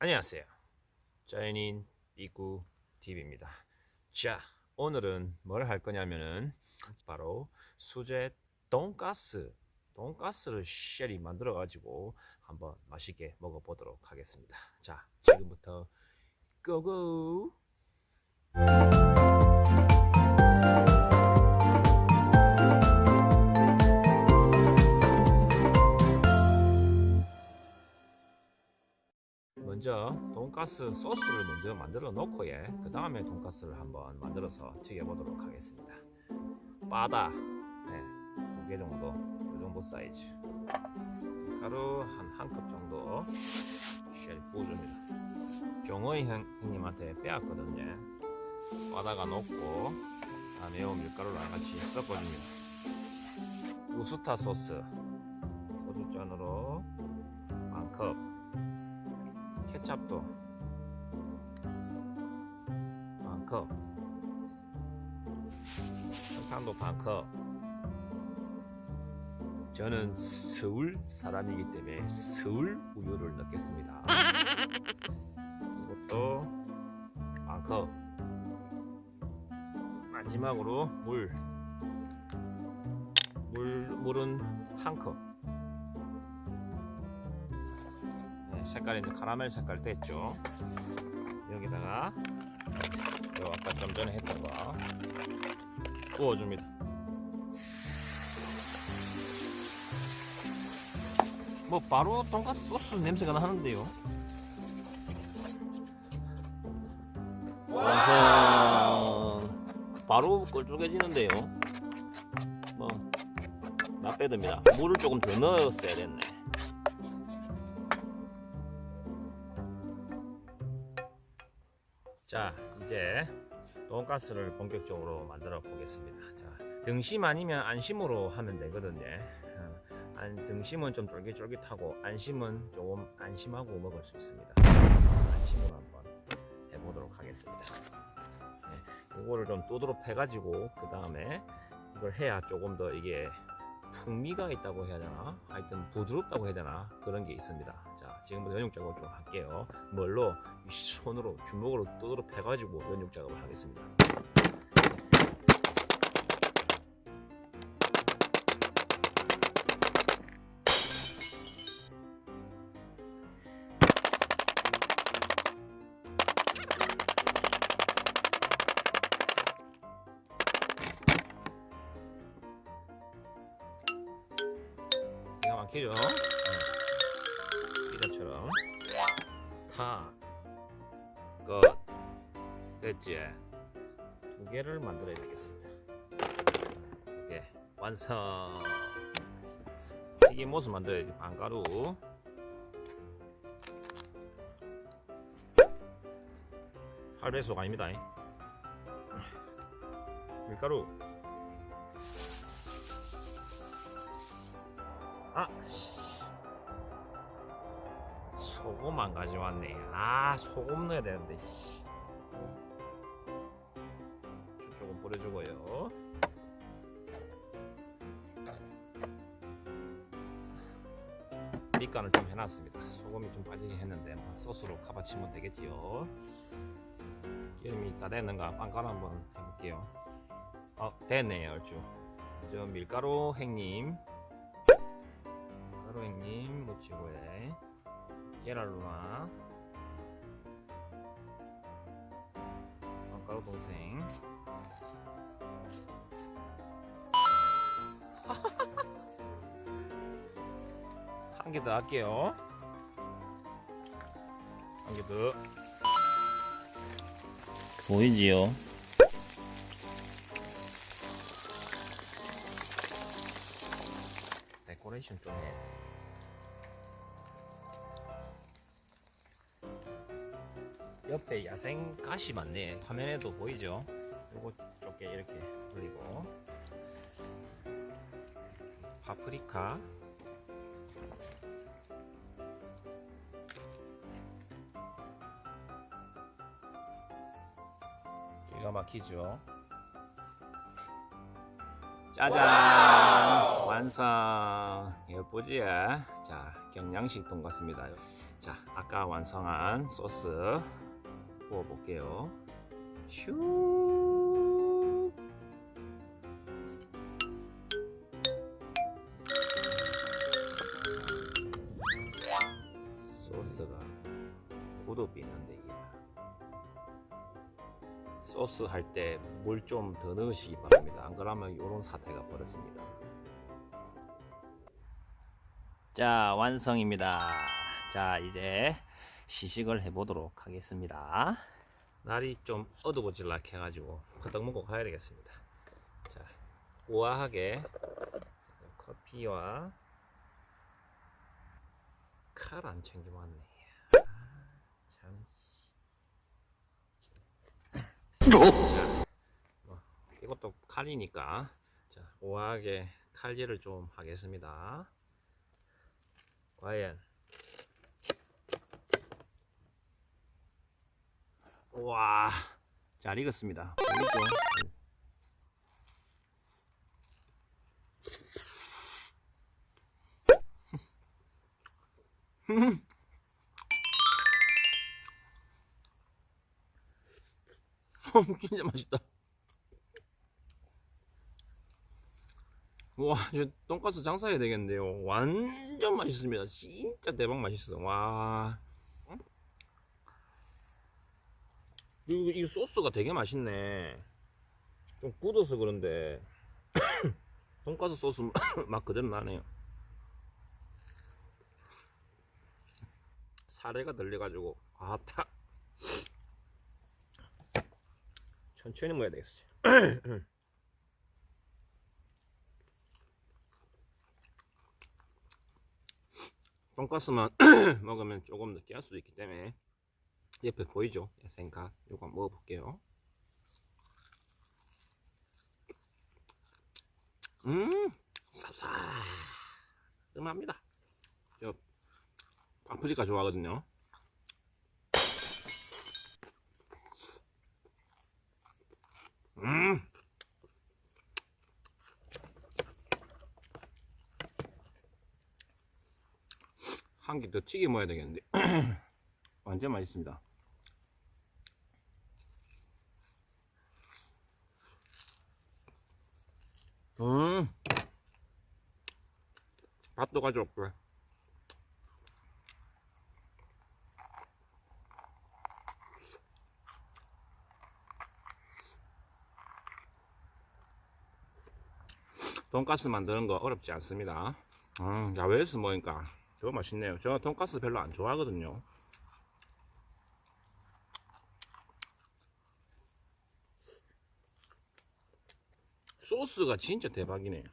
안녕하세요. 저희는 삐꾸 TV입니다. 자, 오늘은 뭘 할 거냐면은 바로 수제 돈가스, 돈가스를 쉘이 만들어 가지고 한번 맛있게 먹어 보도록 하겠습니다. 자, 지금부터 고고. 먼저 돈가스 소스를 먼저 만들어 놓고 예, 그 다음에 돈가스를 한번 만들어서 튀겨 보도록 하겠습니다. 바다 네, 두개 정도, 이 정도 사이즈. 가루 한 한 컵 정도 쉘 부어줍니다. 정호이 형, 형님한테 빼왔거든요. 바다가 녹고 다 매운 밀가루랑 같이 섞어줍니다. 우스타 소스 소주잔으로 한 컵. 케찹도 반컵. 설탕도 반컵. 저는 서울 사람이기 때문에 서울 우유를 넣겠습니다. 이것도 반컵. 마지막으로 물. 물, 물은 한컵 색깔이 이제 카라멜 색깔 됐죠. 여기다가 요 아까 좀 전에 했던 거 부어줍니다. 뭐 바로 돈가스 소스 냄새가 나는데요. 완성. 바로 꼴쭉해지는데요. 뭐 나 빼듭니다. 물을 조금 더 넣었어야 됐네. 자 이제 돈가스를 본격적으로 만들어 보겠습니다. 자 등심 아니면 안심으로 하면 되거든요. 어, 안, 등심은 좀 쫄깃쫄깃하고 안심은 조금 안심하고 먹을 수 있습니다. 그래서 안심으로 한번 해보도록 하겠습니다. 네, 이거를 좀 두드러 패가지고 그 다음에 이걸 해야 조금 더 이게 풍미가 있다고 해야 되나? 하여튼 부드럽다고 해야 되나? 그런 게 있습니다. 자 지금부터 연육 작업을 좀 할게요. 뭘로? 이 손으로 주먹으로 두드러 패가지고 연육 작업을 하겠습니다. 기가 막히죠 타, 끝. 됐지? 두 개를 만들어야 되겠습니다. 두 개. 완성. 튀김 모습 만들어야지. 빵가루. 팔배속 아닙니다. 밀가루. 아, 소금 안 가져왔네. 아 소금 넣어야 되는데. 씨. 조금 뿌려주고요. 밑간을 좀 해놨습니다. 소금이 좀 빠지게 했는데 뭐 소스로 카바치면 되겠지요. 기름이 다 됐는가 빵가루 한번 해볼게요. 어 됐네요 얼추. 저 밀가루 행님, 밀가루 행님 묻히고에. 게랄루나 아까로 동생 한 개 더 할게요 한 개더 보이지요? 데코레이션 좀 해. 옆에 야생 가시 많네. 화면에도 보이죠? 요거 쪽에 이렇게 올리고 파프리카 기가 막히죠? 짜잔! 완성! 예쁘지? 자, 경양식 돈 같습니다. 자, 아까 완성한 소스 부어 볼게요. 슈. 소스가 있는데 이게 소스 할 때 물 좀 더 넣으시기 바랍니다. 안 그러면 이런 사태가 벌어집니다. 자 완성입니다. 자 이제 시식을 해보도록 하겠습니다. 날이 좀 어두워질락 해가지고 커덕 먹고 가야 되겠습니다. 자 우아하게 커피와 칼 안 챙겨왔네. 아, 참. 자, 뭐, 이것도 칼이니까 자 우아하게 칼질을 좀 하겠습니다. 과연 와, 잘 익었습니다. 보이죠? 진짜 맛있다. 와, 저 돈가스 장사해야 되겠는데요. 완전 맛있습니다. 진짜 대박 맛있어. 와. 이거, 이 소스가 되게 맛있네. 좀 굳어서 그런데 돈가스 소스 맛 그대로 나네요. 사례가 들려가지고 아타 천천히 먹어야 되겠어요. 돈가스만 먹으면 조금 느끼할 수도 있기 때문에 옆에 보이죠? 생각 요거 한번 먹어볼게요. 음, 쌉싸름합니다. 저 파프리카 좋아하거든요. 음. 한개더 튀겨 먹어야 되겠는데 완전 맛있습니다. 음, 밥도 가져올게. 돈가스 만드는 거 어렵지 않습니다. 음, 야외에서 먹으니까 더 맛있네요. 저 돈가스 별로 안 좋아하거든요. 소스가 진짜 대박이네.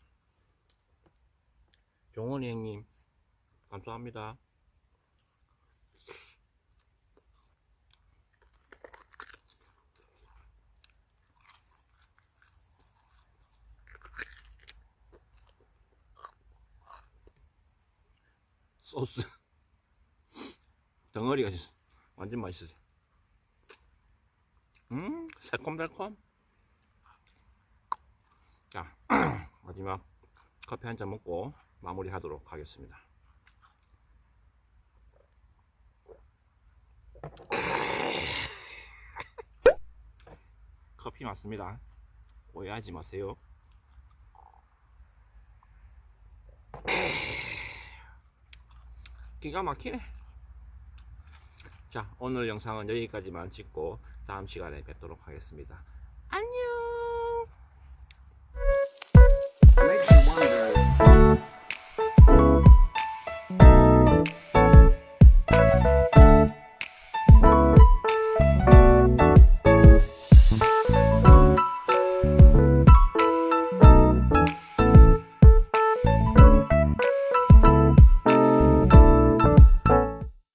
종원이 형님, 감사합니다. 소스 덩어리가 완전 맛있어요. 음, 새콤달콤. 자, 마지막 커피 한 잔 먹고 마무리하도록 하겠습니다. 커피 맞습니다. 오해하지 마세요. 기가 막히네. 자, 오늘 영상은 여기까지만 찍고 다음 시간에 뵙도록 하겠습니다.